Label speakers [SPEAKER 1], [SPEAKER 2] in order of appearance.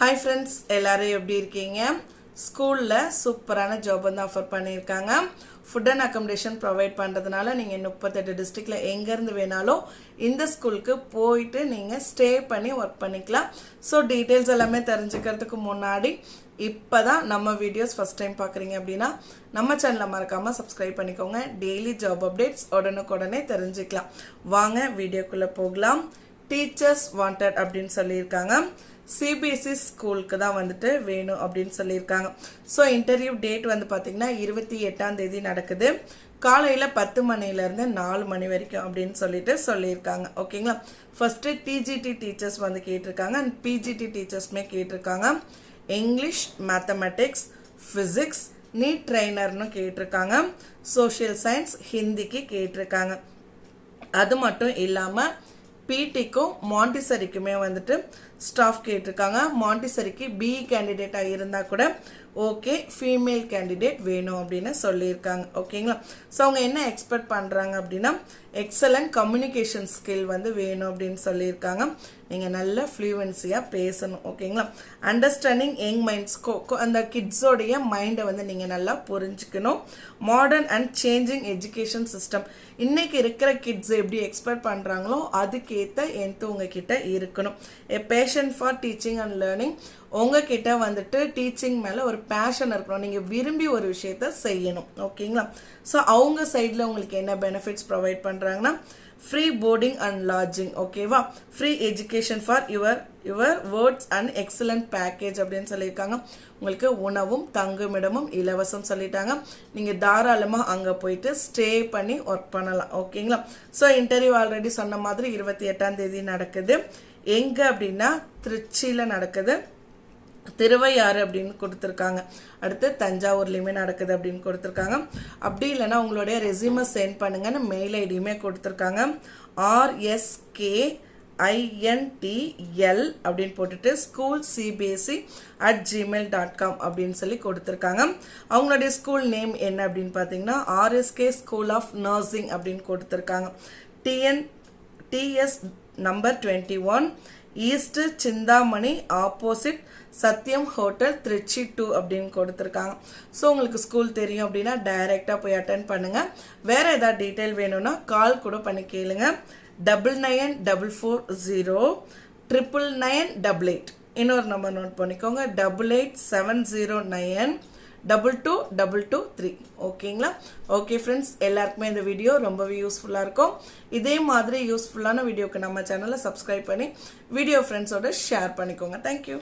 [SPEAKER 1] Hi friends எல்லோரும் எப்படி இருக்கீங்க? ஸ்கூலில் சூப்பரான ஜாப் வந்து ஆஃபர் பண்ணியிருக்காங்க. ஃபுட் அண்ட் அக்கமடேஷன் ப்ரொவைட் பண்ணுறதுனால நீங்கள் முப்பத்தெட்டு டிஸ்ட்ரிக்டில் எங்கேருந்து வேணாலும் இந்த ஸ்கூலுக்கு போயிட்டு நீங்கள் ஸ்டே பண்ணி ஒர்க் பண்ணிக்கலாம். ஸோ டீட்டெயில்ஸ் எல்லாமே தெரிஞ்சுக்கிறதுக்கு முன்னாடி இப்போ தான் நம்ம வீடியோஸ் ஃபஸ்ட் டைம் பார்க்குறீங்க அப்படின்னா நம்ம சேனலை மறக்காமல் சப்ஸ்கிரைப் பண்ணிக்கோங்க. டெய்லி ஜாப் அப்டேட்ஸ் உடனுக்குடனே தெரிஞ்சுக்கலாம். வாங்க வீடியோக்குள்ளே போகலாம். டீச்சர்ஸ் வாண்டட் அப்படின்னு சொல்லியிருக்காங்க. சிபிஎஸ்சி ஸ்கூலுக்கு தான் வந்துட்டு வேணும் அப்படின்னு சொல்லியிருக்காங்க. ஸோ இன்டர்வியூ டேட் வந்து பார்த்திங்கன்னா இருபத்தி எட்டாம் தேதி நடக்குது. காலையில் பத்து மணிலேருந்து நாலு மணி வரைக்கும் அப்படின்னு சொல்லிட்டு சொல்லியிருக்காங்க. ஓகேங்களா? ஃபஸ்ட்டு டிஜிடி டீச்சர்ஸ் வந்து கேட்டிருக்காங்க. அண்ட் பிஜிடி டீச்சர்ஸுமே கேட்டிருக்காங்க. இங்கிலீஷ் மேத்தமெட்டிக்ஸ் ஃபிசிக்ஸ் நீட் ட்ரைனர்னு கேட்டிருக்காங்க. சோஷியல் சயின்ஸ் ஹிந்திக்கு கேட்டிருக்காங்க. அது மட்டும் இல்லாமல் பிடிக்கும் மாண்டிசரிக்குமே வந்துட்டு ஸ்டாஃப் கேட்டிருக்காங்க. மாண்டிசரிக்கு பிஇ கேண்டிடேட்டாக இருந்தால் கூட ஓகே ஃபீமேல் கேண்டிடேட் வேணும் அப்படின்னு சொல்லியிருக்காங்க. ஓகேங்களா ஸோ அவங்க என்ன எக்ஸ்பெக்ட் பண்ணுறாங்க அப்படின்னா எக்ஸலண்ட் கம்யூனிகேஷன் ஸ்கில் வந்து வேணும் அப்படின்னு சொல்லியிருக்காங்க. நீங்கள் நல்ல ஃப்ளூவன்சியாக பேசணும். ஓகேங்களா அண்டர்ஸ்டாண்டிங் யங் மைண்ட்ஸ் அந்த கிட்ஸோடைய மைண்டை வந்து நீங்கள் நல்லா புரிஞ்சுக்கணும். Modern and changing education system இன்றைக்கி இருக்கிற கிட்ஸ் எப்படி எக்ஸ்பெக்ட் பண்ணுறாங்களோ அதுக்கு அதுக்கேற்ற எந்த உங்ககிட்ட இருக்கணும். A passion for teaching and learning உங்ககிட்ட வந்துட்டு டீச்சிங் மேலே ஒரு பேஷன் இருக்கணும். நீங்கள் விரும்பி ஒரு விஷயத்த செய்யணும். ஓகேங்களா? ஸோ அவங்க சைடில் உங்களுக்கு என்ன பெனிஃபிட்ஸ் ப்ரொவைட் பண்ணுறாங்கன்னா ஃப்ரீ போர்டிங் அண்ட் லாட்ஜிங் ஓகேவா free education for your your wards and excellent package அப்படின்னு சொல்லியிருக்காங்க. உங்களுக்கு உணவும் தங்குமிடமும் இலவசம் சொல்லிட்டாங்க. நீங்கள் தாராளமாக அங்கே போயிட்டு ஸ்டே பண்ணி ஒர்க் பண்ணலாம். ஓகேங்களா ஸோ இன்டர்வியூ ஆல்ரெடி சொன்ன மாதிரி இருபத்தி எட்டாம் தேதி நடக்குது. எங்கே அப்படின்னா திருச்சியில் நடக்குது. திருவையாறு அப்படின்னு கொடுத்துருக்காங்க. அடுத்து தஞ்சாவூர்லேயுமே நடக்குது அப்படின்னு கொடுத்துருக்காங்க. அப்படி இல்லைன்னா உங்களுடைய ரெசியூமை சென்ட் பண்ணுங்கன்னு மெயில் ஐடியுமே கொடுத்துருக்காங்க. ஆர்எஸ்கே ஐஎன்டிஎல் அப்படின்னு போட்டுட்டு school CBSC at Gmail dot com அப்படின்னு சொல்லி கொடுத்துருக்காங்க. அவங்களுடைய ஸ்கூல் நேம் என்ன அப்படின்னு பார்த்தீங்கன்னா ஆர்எஸ்கே ஸ்கூல் ஆஃப் நர்சிங் அப்படின்னு கொடுத்துருக்காங்க. TN TS number twenty one East Chintamani opposite Sathyam hotel Tiruchi two அப்படின்னு கொடுத்துருக்காங்க. ஸோ உங்களுக்கு ஸ்கூல் தெரியும் அப்படின்னா டைரெக்டாக போய் அட்டன் பண்ணுங்கள் வேறு ஏதாவது டீட்டெயில் வேணும்னா கால் கூட பண்ணி கேளுங்க. Double nine double four zero triple nine double eight இன்னொரு நம்பர் நோட் பண்ணிக்கோங்க. Double eight seven zero nine double two double two three ஓகேங்களா ஓகே ஃப்ரெண்ட்ஸ் எல்லாருக்குமே இந்த வீடியோ ரொம்பவே யூஸ்ஃபுல்லாக இருக்கும். இதே மாதிரி யூஸ்ஃபுல்லான வீடியோக்கு நம்ம சேனலை சப்ஸ்கிரைப் பண்ணி வீடியோ ஃப்ரெண்ட்ஸோட ஷேர் பண்ணிக்கோங்க. தேங்க்யூ